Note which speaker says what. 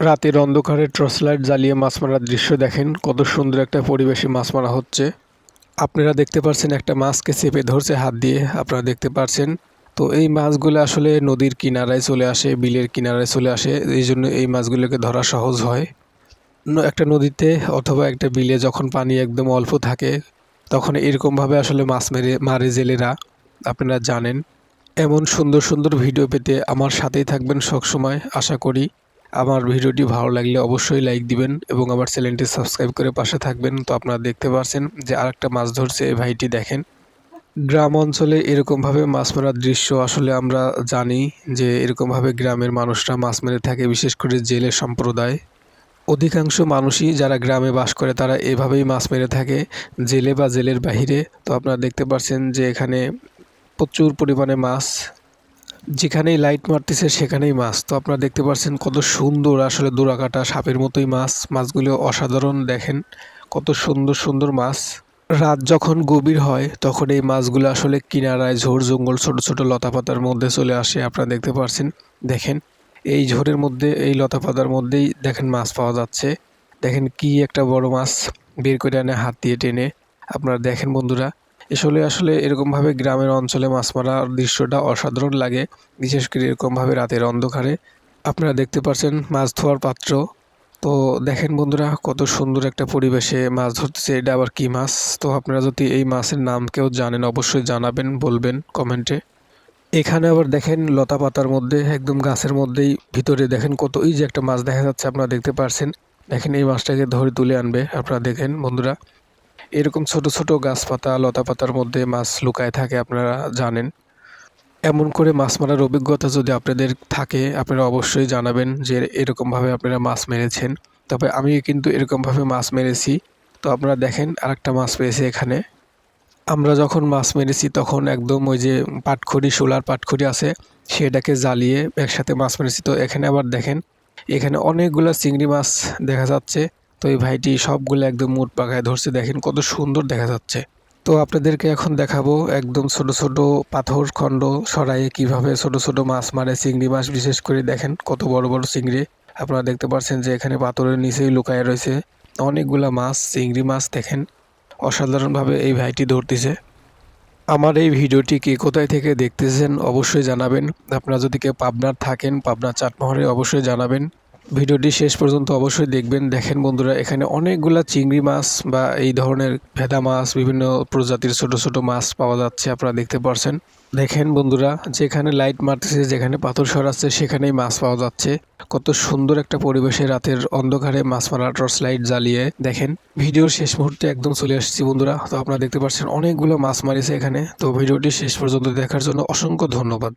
Speaker 1: রাতের অন্ধকারে torch light জ্বালিয়ে মাছ মারার দৃশ্য দেখেন। কত সুন্দর একটা পরিবেশে মাছ মারা হচ্ছে। আপনারা দেখতে পাচ্ছেন একটা মাছকে চেপে ধরছে হাত দিয়ে। আপনারা দেখতে পাচ্ছেন তো এই মাছগুলো আসলে নদীর কিনারায় চলে আসে, বিলের কিনারায় চলে আসে। এই জন্য এই মাছগুলোকে ধরা সহজ হয়। একটা নদীতে অথবা একটা বিলে যখন পানি একদম অল্প থাকে, তখন এরকমভাবে আসলে মাছ মেরে, মারে জেলেরা। আপনারা জানেন। এমন সুন্দর সুন্দর ভিডিও পেতে আমার সাথেই থাকবেন সবসময়। আশা করি আমার ভিডিওটি ভালো লাগলে অবশ্যই লাইক দিবেন এবং আমার চ্যানেলটি সাবস্ক্রাইব করে পাশে থাকবেন। তো আপনারা দেখতে পাচ্ছেন যে আরেকটা মাছ ধরছে এই ভাইটি দেখেন। গ্রাম অঞ্চলে এরকমভাবে মাছ মারার দৃশ্য আসলে আমরা জানি যে এরকমভাবে গ্রামের মানুষরা মাছ মেরে থাকে, বিশেষ করে জেলে সম্প্রদায়। অধিকাংশ মানুষই যারা গ্রামে বাস করে তারা এভাবেই মাছ মেরে থাকে, জেলে বা জেলের বাহিরে। তো আপনারা দেখতে পাচ্ছেন যে এখানে প্রচুর পরিমাণে মাছ যেখানেই লাইট মারতেছে সেখানেই মাছ। তো আপনারা দেখতে পাচ্ছেন কত সুন্দর আসলে দোরাকাটা সাপের মতোই মাছ। মাছগুলো অসাধারণ দেখেন, কত সুন্দর সুন্দর মাছ। রাত যখন গভীর হয়, তখন এই মাছগুলো আসলে কিনারায় ঝোড় জঙ্গল, ছোট ছোট লতাপাতার মধ্যে চলে আসে, আপনারা দেখতে পাচ্ছেন। দেখেন, এই ঝোড়ের মধ্যে, এই লতাপাতার মধ্যেই দেখেন মাছ পাওয়া যাচ্ছে। দেখেন কি একটা বড় মাছ বের করে আনে হাত দিয়ে টেনে। আপনারা দেখেন বন্ধুরা আসলে আসলে এরকমভাবে গ্রামের অঞ্চলে মাছ মারার দৃশ্যটা অসাধারণ লাগে। বিশেষ করে এরকমভাবে রাতের অন্ধকারে। আপনারা দেখতে পাচ্ছেন মাছ ধোয়ার পাত্র। তো দেখেন বন্ধুরা, কত সুন্দর একটা পরিবেশে মাছ ধরতেছে। এটা আবার কি মাছ? তো আপনারা যদি এই মাছের নাম কেউ জানেন, অবশ্যই জানাবেন, বলবেন কমেন্টে। এখানে আবার দেখেন লতা পাতার মধ্যে, একদম গাছের মধ্যেই ভিতরে দেখেন কত এই যে একটা মাছ দেখা যাচ্ছে, আপনারা দেখতে পারছেন। দেখেন এই মাছটাকে ধরে তুলে আনবে, আপনারা দেখেন বন্ধুরা। এরকম ছোট ছোট গাছপাতা লতা পাতার মধ্যে মাছ লুকায় থাকে আপনারা জানেন। এমন করে মাছ মারার অভিজ্ঞতা যদি আপনাদের থাকে, আপনারা অবশ্যই জানাবেন যে এরকমভাবে আপনারা মাছ মেরেছেন। তবে আমি কিন্তু এরকমভাবে মাছ মেরেছি। তো আপনারা দেখেন আরেকটা মাছ পেয়েছে এখানে। আমরা যখন মাছ মেরেছি তখন একদম ওই যে পাটখড়ি, শোলার পাটখড়ি আছে, সেটাকে জ্বালিয়ে একসাথে মাছ মেরেছি। তো এখানে আবার দেখেন, এখানে অনেকগুলো চিংড়ি মাছ দেখা যাচ্ছে। তো এই ভাইটি সবগুলো একদম মুট পাকায় ধরছে, দেখেন কত সুন্দর দেখা যাচ্ছে। তো আপনাদেরকে এখন দেখাবো একদম ছোট ছোট পাথর খণ্ড সরাইয়ে কীভাবে ছোট ছোট মাছ মারে, চিংড়ি মাছ বিশেষ করে দেখেন কত বড় বড় চিংড়ি। আপনারা দেখতে পাচ্ছেন যে এখানে পাথরের নিচেই লুকায় রয়েছে অনেকগুলা মাছ, চিংড়ি মাছ, দেখেন অসাধারণভাবে এই ভাইটি ধরতেছে। আমার এই ভিডিওটি কে কোথায় থেকে দেখতেছেন অবশ্যই জানাবেন। আপনারা যদি কেউ পাবনার থাকেন, পাবনা চাটমোহরে অবশ্যই জানাবেন। ভিডিওটি শেষ পর্যন্ত অবশ্যই দেখবেন। দেখেন বন্ধুরা, এখানে অনেকগুলা চিংড়ি মাছ বা এই ধরনের ভেদা মাছ, বিভিন্ন প্রজাতির ছোট ছোট মাছ পাওয়া যাচ্ছে, আপনারা দেখতে পারছেন। দেখেন বন্ধুরা, যেখানে লাইট মারতেছে, যেখানে পাথর সরাচ্ছে, সেখানেই মাছ পাওয়া যাচ্ছে। কত সুন্দর একটা পরিবেশে রাতের অন্ধকারে মাছ মারা টর্চ লাইট জ্বালিয়ে দেখেন। ভিডিওর শেষ মুহূর্তে একদম চলে আসছি বন্ধুরা। তো আপনারা দেখতে পাচ্ছেন অনেকগুলো মাছ মারিছে এখানে। তো ভিডিওটি শেষ পর্যন্ত দেখার জন্য অসংখ্য ধন্যবাদ।